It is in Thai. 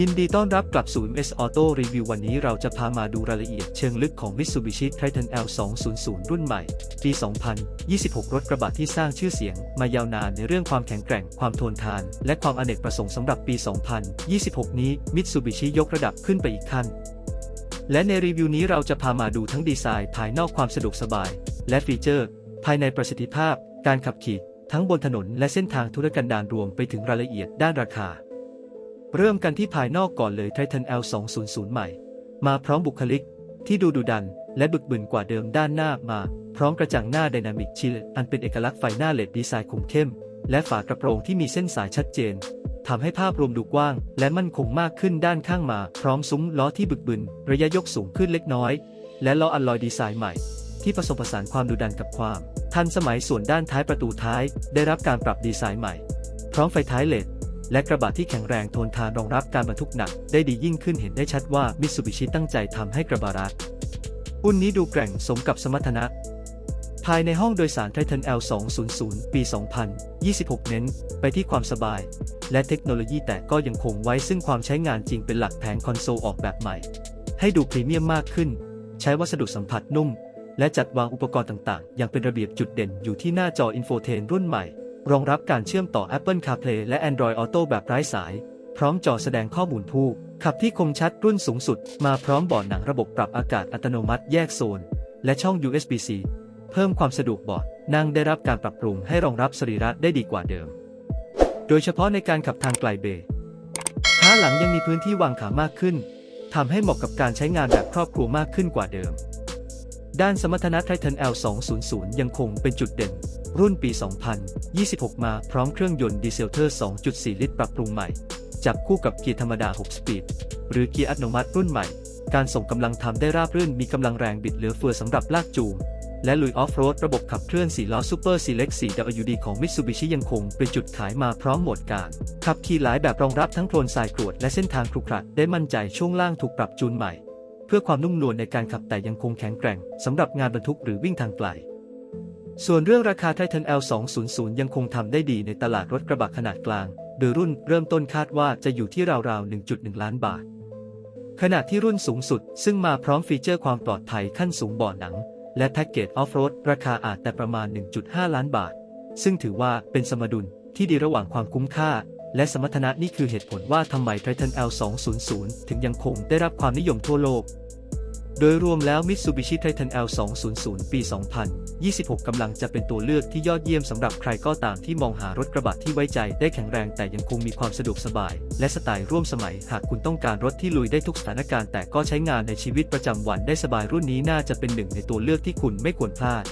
ยินดีต้อนรับกลับสู่ MS Auto Review วันนี้เราจะพามาดูรายละเอียดเชิงลึกของ Mitsubishi Triton L 200 รุ่นใหม่ ปี 2026 รถกระบะที่สร้างชื่อเสียง มายาวนานในเรื่องความแข็งแกร่ง ความทนทาน และความอเนกประสงค์สำหรับปี 2026 นี้ Mitsubishi ยกระดับขึ้นไปอีกขั้น และในรีวิวนี้เราจะพามาดูทั้งดีไซน์ภายนอกความสะดวกสบาย และฟีเจอร์ ภายในประสิทธิภาพ การขับขี่ ทั้งบนถนนและเส้นทางธุรกันดารรวมไปถึงรายละเอียดด้านราคา เริ่มกันที่ภายนอกก่อนเลย Triton L 200 ใหม่ มาพร้อมบุคลิก ที่ดูดุดัน และบึกบึนกว่าเดิมด้านหน้ามา พร้อมกระจังหน้าไดนามิกชิลอันเป็นเอกลักษณ์ไฟหน้าเลดดีไซน์คมเข้ม และฝากระโปรงที่มีเส้นสายชัดเจนทำให้ภาพรวมดูกว้าง และมั่นคงมากขึ้นด้านข้างมา พร้อมซุ้มล้อที่บึกบึน ระยะยกสูงขึ้นเล็กน้อย และล้ออัลลอยดีไซน์ใหม่ ที่ผสมผสานความดุดันกับความ ทันสมัยส่วนด้านท้ายประตูท้าย ได้รับการปรับดีไซน์ใหม่ พร้อมไฟท้ายเลด และกระบะที่แข็งแรงทนทานรองรับการบรรทุกหนักได้ดียิ่งขึ้นเห็นได้ชัดว่ามิตซูบิชิตั้งใจทำให้กระบะรัดอุ่นนี้ดูแกร่งสมกับสมรรถนะ ภายในห้องโดยสาร Titan L 200 ปี 2026 เน้นไปที่ความสบาย และเทคโนโลยีแต่ก็ยังคงไว้ซึ่งความใช้งานจริงเป็นหลักแผงคอนโซลออกแบบใหม่ ให้ดูพรีเมียมมากขึ้น ใช้วัสดุสัมผัสนุ่ม และจัดวางอุปกรณ์ต่างๆ อย่างเป็นระเบียบจุดเด่นอยู่ที่หน้าจออินโฟเทนรุ่นใหม่ รองรับการเชื่อมต่อ Apple CarPlay และ Android Auto แบบไร้สาย พร้อมจอแสดงข้อมูลผู้ขับที่คมชัดรุ่นสูงสุด มาพร้อมบอร์ดหนังระบบปรับอากาศอัตโนมัติแยกโซน และช่อง USB-C เพิ่มความสะดวกเบาะนั่งได้รับการปรับปรุงให้รองรับสรีระได้ดีกว่าเดิม โดยเฉพาะในการขับทางไกลเบย์ขาหลังยังมีพื้นที่วางขามากขึ้นทำให้เหมาะกับการใช้งานแบบครอบครัวมากขึ้นกว่าเดิม ด้านสมรรถนะ Triton L 200 ยังคงเป็นจุดเด่น รุ่นปี 2026 มาพร้อมเครื่องยนต์ดีเซลเทอร์ 2.4 ลิตรปรับปรุงใหม่ จับคู่กับเกียร์ธรรมดา 6 สปีด หรือเกียร์อัตโนมัติรุ่นใหม่ การส่งกำลังทำได้ราบรื่นมีกำลังแรงบิดเหลือเฟือสำหรับลากจูง และลุยออฟโรดระบบขับเคลื่อน4ล้อ Super Select 4 WD ของ Mitsubishi ยังคงเป็นจุดขายมาพร้อมโหมดการ ขับขี่หลายแบบรองรับทั้งโคลนทรายกรวดและเส้นทางครุขระได้มั่นใจช่วงล่างถูกปรับจูนใหม่ เพื่อความนุ่มนวลในการขับแต่ยังคงแข็งแกร่งสำหรับงานบรรทุกหรือวิ่งทางไกล ส่วนเรื่องราคา Titan L 200 ยังคงทำได้ดีในตลาดรถกระบะขนาดกลาง โดยรุ่นเริ่มต้นคาดว่าจะอยู่ที่ราวๆ 1.1 ล้านบาท ขณะที่รุ่นสูงสุด ซึ่งมาพร้อมฟีเจอร์ความปลอดภัยขั้นสูงบาะหนัง และแพ็กเกจออฟโรดราคาอาจแต่ประมาณ 1.5 ล้านบาท ซึ่งถือว่าเป็นสมดุลที่ดีระหว่างความคุ้มค่า และสมรรถนะนี่คือเหตุผลว่าทำไม Triton L 200 ถึงยังคงได้รับความนิยมทั่วโลก โดยรวมแล้ว Mitsubishi Titan L 200ปี 2026 กำลังจะเป็นตัวเลือกที่ยอดเยี่ยมสำหรับใครก็ตามที่มองหารถกระบะที่ไว้ใจได้แข็งแรงแต่ยังคงมีความสะดวกสบาย และสไตล์ร่วมสมัย หากคุณต้องการรถที่ลุยได้ทุกสถานการณ์แต่ก็ใช้งานในชีวิตประจำวันได้สบายรุ่นนี้น่าจะเป็นหนึ่งในตัวเลือกที่คุณไม่ควรพลาด